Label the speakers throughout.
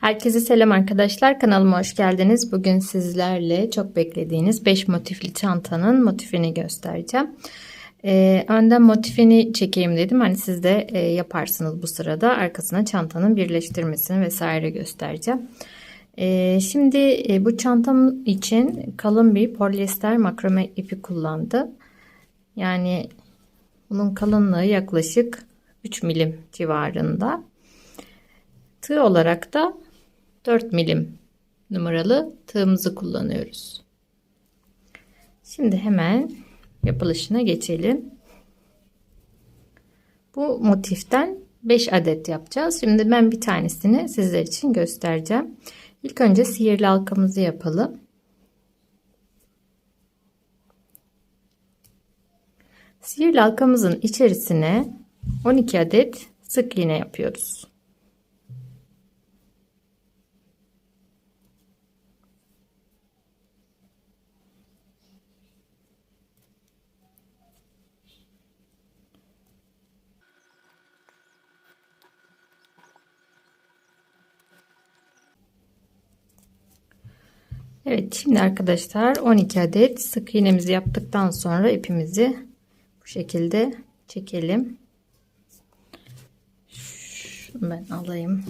Speaker 1: Herkese selam arkadaşlar. Kanalıma hoş geldiniz. Bugün sizlerle çok beklediğiniz 5 motifli çantanın motifini göstereceğim. Ee, önden motifini çekeyim dedim. Hani siz de e, yaparsınız bu sırada. Arkasına çantanın birleştirmesini vesaire göstereceğim. Ee, şimdi e, bu çantam için kalın bir polyester makrame ipi kullandım. Yani bunun kalınlığı yaklaşık 3 milim civarında. Tığ olarak da 4 milim numaralı tığımızı kullanıyoruz. Şimdi hemen yapılışına geçelim. Bu motiften 5 adet yapacağız. Şimdi ben bir tanesini sizler için göstereceğim. İlk önce sihirli halkamızı yapalım. Sihirli halkamızın içerisine 12 adet sık iğne yapıyoruz. Evet şimdi arkadaşlar 12 adet sık iğnemizi yaptıktan sonra ipimizi bu şekilde çekelim. Şunu ben alayım.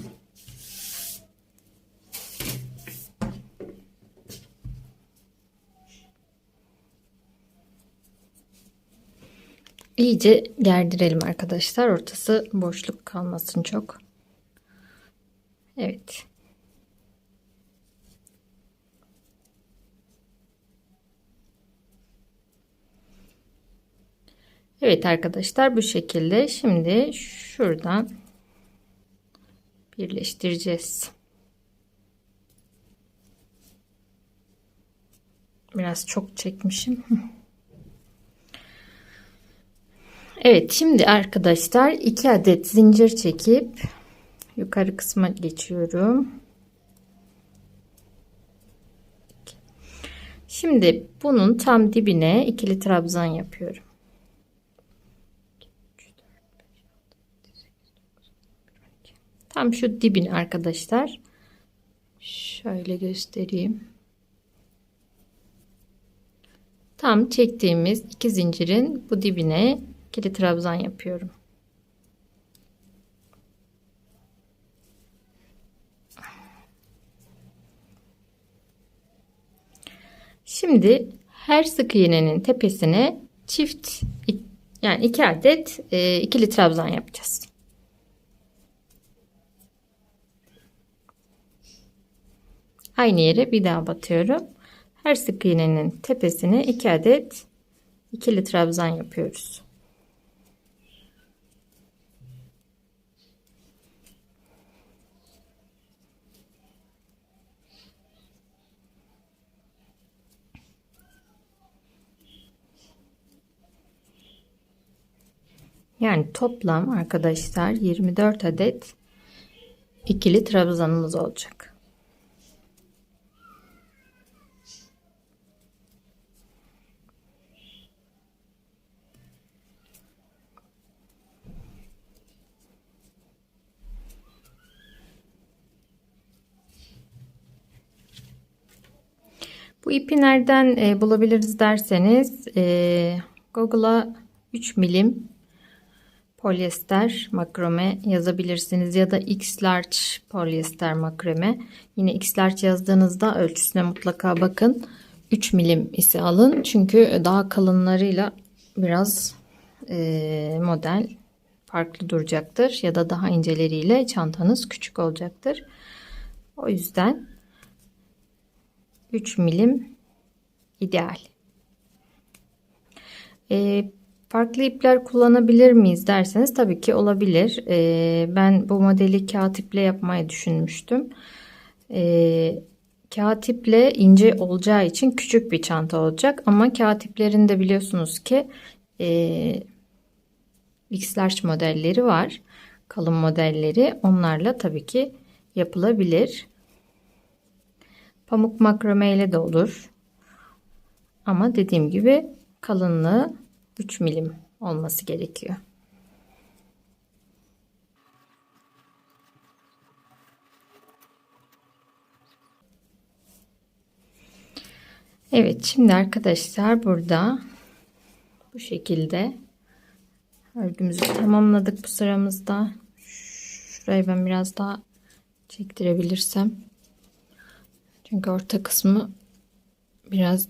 Speaker 1: İyice gerdirelim arkadaşlar. Ortası boşluk kalmasın çok. Evet. Evet arkadaşlar bu şekilde şimdi şuradan birleştireceğiz. Biraz çok çekmişim. Evet şimdi arkadaşlar iki adet zincir çekip yukarı kısma geçiyorum. Şimdi bunun tam dibine ikili trabzan yapıyorum. Tam şu dibini arkadaşlar. Şöyle göstereyim. Tam çektiğimiz iki zincirin bu dibine ikili trabzan yapıyorum. Şimdi her sık iğnenin tepesine çift yani iki adet e, ikili trabzan yapacağız. Aynı yere bir daha batıyorum. Her sık iğnenin tepesine 2 adet ikili trabzan yapıyoruz. Yani toplam arkadaşlar 24 adet ikili trabzanımız olacak. Bu ipi nereden e, bulabiliriz derseniz e, Google'a 3 milim polyester makrome yazabilirsiniz ya da X large polyester makrome. Yine X large yazdığınızda ölçüsüne mutlaka bakın. 3 milim ise alın. Çünkü daha kalınlarıyla biraz e, model farklı duracaktır. Ya da daha inceleriyle çantanız küçük olacaktır. O yüzden 3 milim ideal. E, farklı ipler kullanabilir miyiz derseniz tabii ki olabilir. E, ben bu modeli kağıt iple yapmayı düşünmüştüm. E, kağıt iple ince olacağı için küçük bir çanta olacak. Ama kağıt iplerinde biliyorsunuz ki e, X-Large modelleri var. Kalın modelleri. Onlarla tabii ki yapılabilir. Pamuk makrame ile de olur. Ama dediğim gibi kalınlığı 3 milim olması gerekiyor. Evet şimdi arkadaşlar burada bu şekilde örgümüzü tamamladık bu sıramızda. Şurayı ben biraz daha çektirebilirsem. Çünkü orta kısmı biraz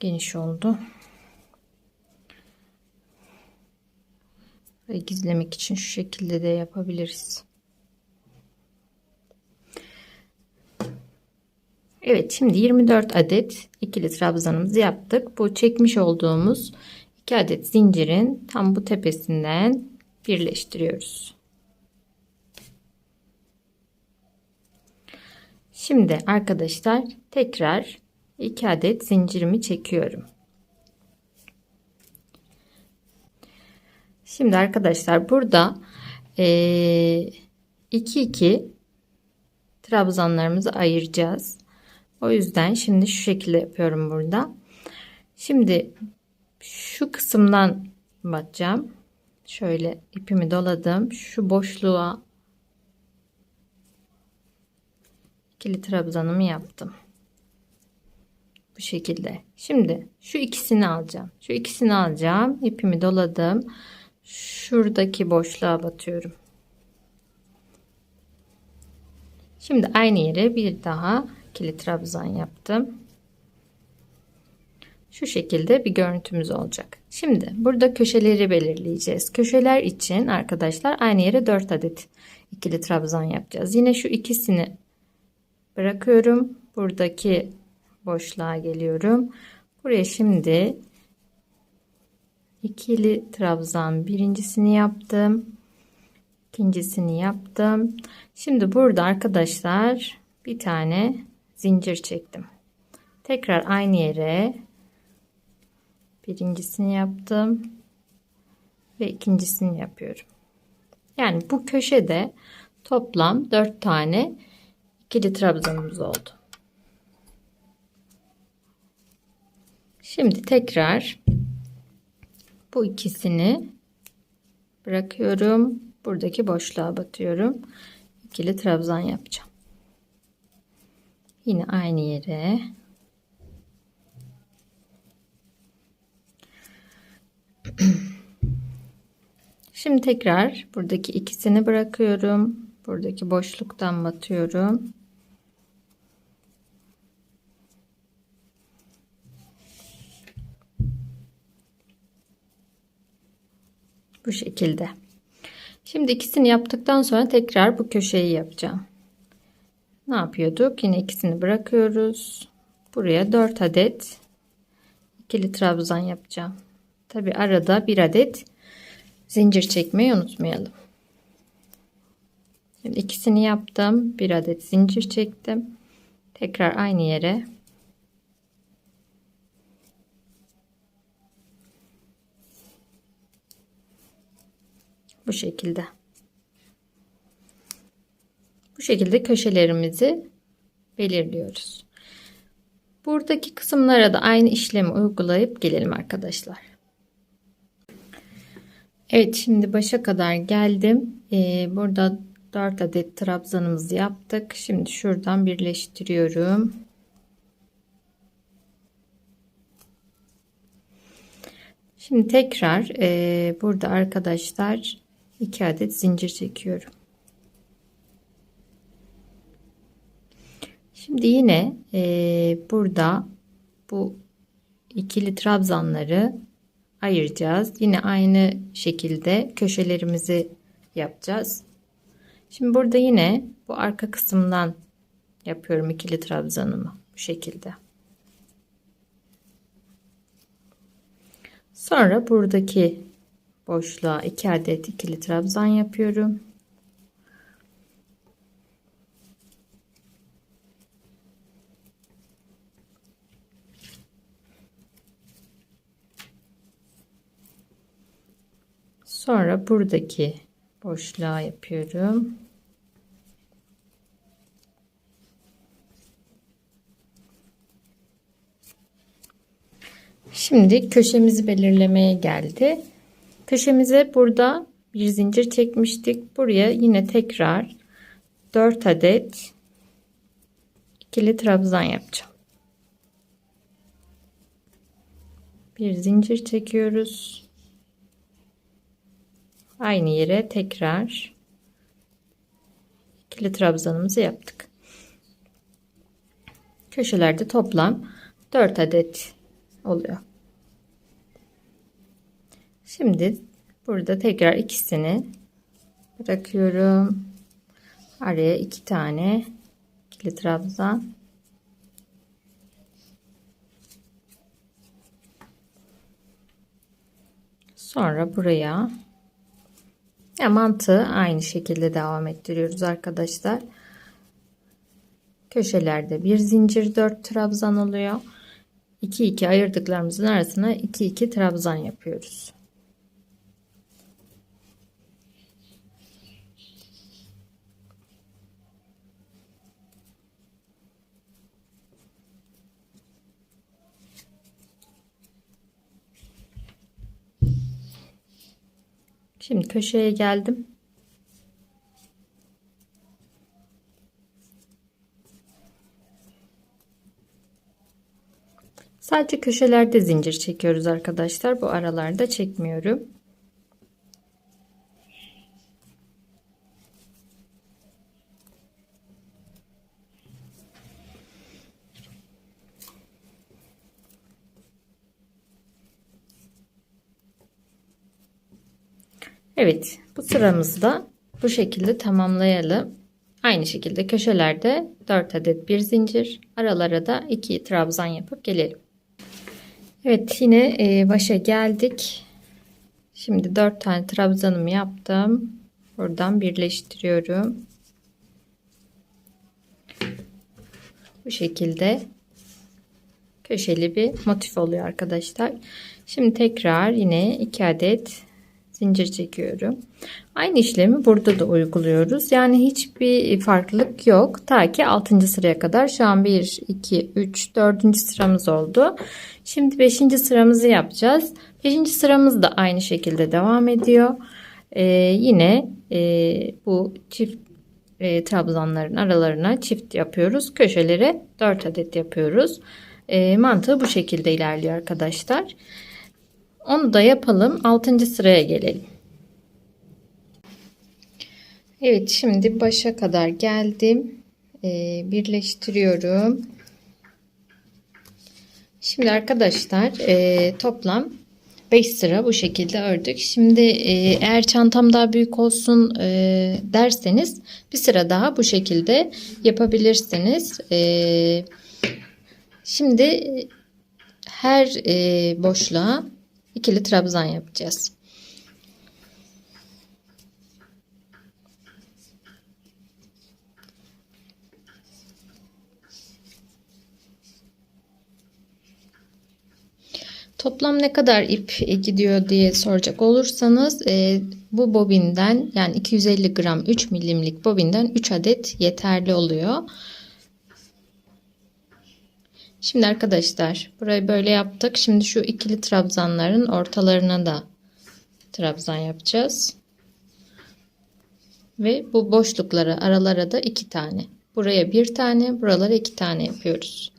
Speaker 1: geniş oldu. Ve gizlemek için şu şekilde de yapabiliriz. Evet şimdi 24 adet ikili trabzanımızı yaptık. Bu çekmiş olduğumuz 2 adet zincirin tam bu tepesinden birleştiriyoruz. Şimdi arkadaşlar tekrar 2 adet zincirimi çekiyorum. Şimdi arkadaşlar burada 2 2 trabzanlarımızı ayıracağız. O yüzden şimdi şu şekilde yapıyorum burada. Şimdi şu kısımdan batacağım. Şöyle ipimi doladım. Şu boşluğa ikili trabzanımı yaptım. Bu şekilde. Şimdi şu ikisini alacağım. Şu ikisini alacağım. İpimi doladım. Şuradaki boşluğa batıyorum. Şimdi aynı yere bir daha ikili trabzan yaptım. Şu şekilde bir görüntümüz olacak. Şimdi burada köşeleri belirleyeceğiz. Köşeler için arkadaşlar aynı yere 4 adet ikili trabzan yapacağız. Yine şu ikisini bırakıyorum. Buradaki boşluğa geliyorum. Buraya şimdi ikili trabzan birincisini yaptım. ikincisini yaptım. Şimdi burada arkadaşlar bir tane zincir çektim. Tekrar aynı yere birincisini yaptım ve ikincisini yapıyorum. Yani bu köşede toplam 4 tane ikili trabzanımız oldu. Şimdi tekrar bu ikisini bırakıyorum. Buradaki boşluğa batıyorum. İkili trabzan yapacağım. Yine aynı yere Şimdi tekrar buradaki ikisini bırakıyorum. Buradaki boşluktan batıyorum. Bu şekilde. Şimdi ikisini yaptıktan sonra tekrar bu köşeyi yapacağım ne yapıyorduk? Yine ikisini bırakıyoruz. Buraya 4 adet ikili trabzan yapacağım. Tabi arada bir adet zincir çekmeyi unutmayalım. Şimdi ikisini yaptım. Bir adet zincir çektim. Tekrar aynı yere bu şekilde. Bu şekilde köşelerimizi belirliyoruz. Buradaki kısımlara da aynı işlemi uygulayıp gelelim arkadaşlar. Evet şimdi başa kadar geldim. Ee, burada 4 adet trabzanımızı yaptık. Şimdi şuradan birleştiriyorum. Şimdi tekrar e, burada arkadaşlar 2 adet zincir çekiyorum. Şimdi yine e, burada bu ikili trabzanları ayıracağız. Yine aynı şekilde köşelerimizi yapacağız. Şimdi burada yine bu arka kısımdan yapıyorum ikili trabzanımı bu şekilde. Sonra buradaki boşluğa iki adet ikili trabzan yapıyorum. Sonra buradaki boşluğa yapıyorum. Şimdi köşemizi belirlemeye geldi. Köşemize burada bir zincir çekmiştik. Buraya yine tekrar 4 adet ikili trabzan yapacağım. Bir zincir çekiyoruz. Aynı yere tekrar ikili trabzanımızı yaptık. Köşelerde toplam 4 adet oluyor. Şimdi burada tekrar ikisini bırakıyorum. Araya iki tane ikili trabzan. Sonra buraya ya mantığı aynı şekilde devam ettiriyoruz arkadaşlar. Köşelerde bir zincir 4 trabzan oluyor. 2 2 ayırdıklarımızın arasına 2 2 trabzan yapıyoruz. Şimdi köşeye geldim. Sadece köşelerde zincir çekiyoruz arkadaşlar. Bu aralarda çekmiyorum. Evet bu sıramızı da bu şekilde tamamlayalım. Aynı şekilde köşelerde 4 adet bir zincir aralara da 2 trabzan yapıp gelelim. Evet yine e, başa geldik. Şimdi 4 tane trabzanımı yaptım. Buradan birleştiriyorum. Bu şekilde köşeli bir motif oluyor arkadaşlar. Şimdi tekrar yine 2 adet zincir çekiyorum. Aynı işlemi burada da uyguluyoruz. Yani hiçbir farklılık yok. Ta ki 6. sıraya kadar şu an 1, 2, 3, 4. sıramız oldu. Şimdi 5. sıramızı yapacağız. 5. sıramız da aynı şekilde devam ediyor. Ee, yine e, bu çift e, trabzanların aralarına çift yapıyoruz. Köşelere 4 adet yapıyoruz. E, mantığı bu şekilde ilerliyor arkadaşlar. Onu da yapalım. 6. sıraya gelelim. Evet şimdi başa kadar geldim. Ee, birleştiriyorum. Şimdi arkadaşlar e, toplam 5 sıra bu şekilde ördük. Şimdi e, eğer çantam daha büyük olsun e, derseniz bir sıra daha bu şekilde yapabilirsiniz. E, şimdi her e, boşluğa ikili trabzan yapacağız. Toplam ne kadar ip gidiyor diye soracak olursanız e, bu bobinden yani 250 gram 3 milimlik bobinden 3 adet yeterli oluyor. Şimdi arkadaşlar burayı böyle yaptık. Şimdi şu ikili trabzanların ortalarına da trabzan yapacağız. Ve bu boşluklara aralara da iki tane. Buraya bir tane, buralara iki tane yapıyoruz.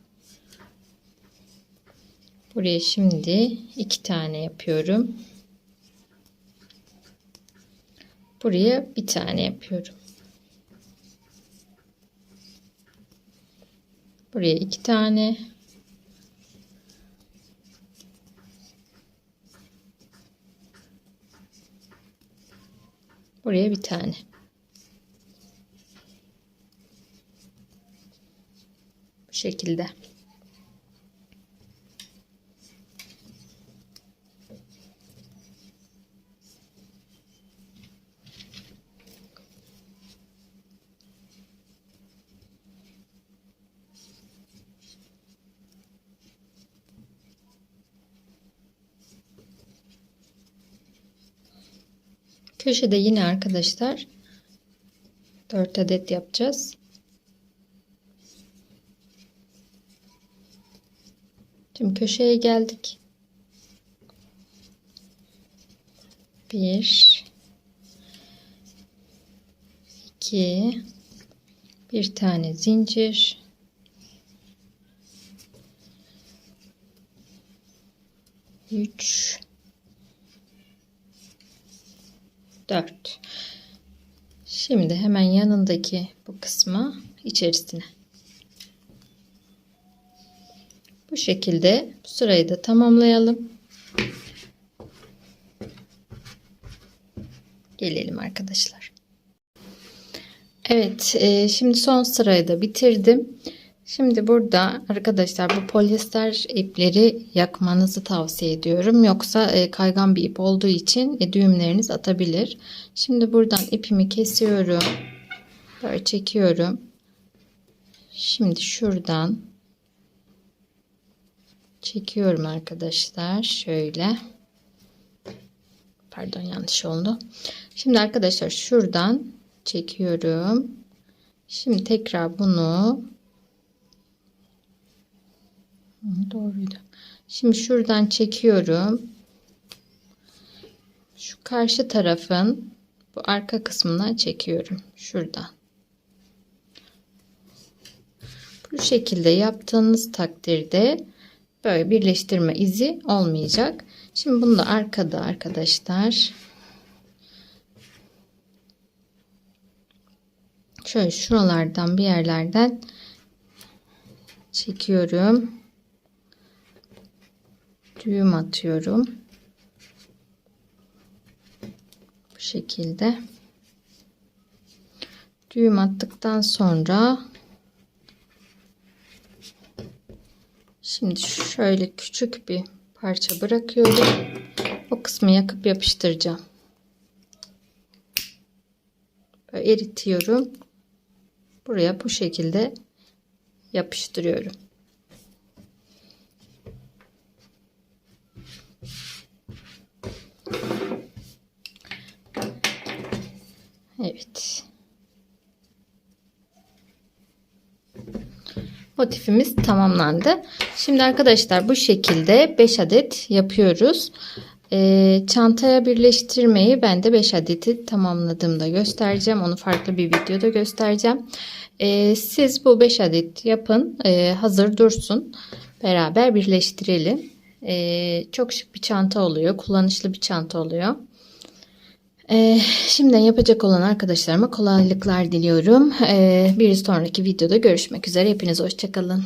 Speaker 1: Buraya şimdi iki tane yapıyorum. Buraya bir tane yapıyorum. Buraya iki tane. Buraya bir tane. Bu şekilde. Köşede yine arkadaşlar 4 adet yapacağız. Tüm köşeye geldik. 1 2 bir tane zincir 3 4 Şimdi hemen yanındaki bu kısmı içerisine. Bu şekilde bu sırayı da tamamlayalım. Gelelim arkadaşlar. Evet, e, şimdi son sırayı da bitirdim. Şimdi burada arkadaşlar bu polyester ipleri yakmanızı tavsiye ediyorum. Yoksa e, kaygan bir ip olduğu için e, düğümleriniz atabilir. Şimdi buradan ipimi kesiyorum. Böyle çekiyorum. Şimdi şuradan çekiyorum arkadaşlar. Şöyle. Pardon yanlış oldu. Şimdi arkadaşlar şuradan çekiyorum. Şimdi tekrar bunu Doğruydu. Şimdi şuradan çekiyorum. Şu karşı tarafın bu arka kısmından çekiyorum. Şuradan. Bu şekilde yaptığınız takdirde böyle birleştirme izi olmayacak. Şimdi bunu da arkada arkadaşlar. Şöyle şuralardan bir yerlerden çekiyorum düğüm atıyorum. Bu şekilde. Düğüm attıktan sonra şimdi şöyle küçük bir parça bırakıyorum. O kısmı yakıp yapıştıracağım. Böyle eritiyorum. Buraya bu şekilde yapıştırıyorum. Evet. Motifimiz tamamlandı. Şimdi arkadaşlar bu şekilde 5 adet yapıyoruz. Ee, çantaya birleştirmeyi ben de 5 adeti tamamladığımda göstereceğim. Onu farklı bir videoda göstereceğim. Ee, siz bu 5 adet yapın. Ee, hazır dursun. Beraber birleştirelim. Ee, çok şık bir çanta oluyor. Kullanışlı bir çanta oluyor. Ee, şimdiden yapacak olan arkadaşlarıma kolaylıklar diliyorum. Ee, bir sonraki videoda görüşmek üzere. Hepinize hoşçakalın.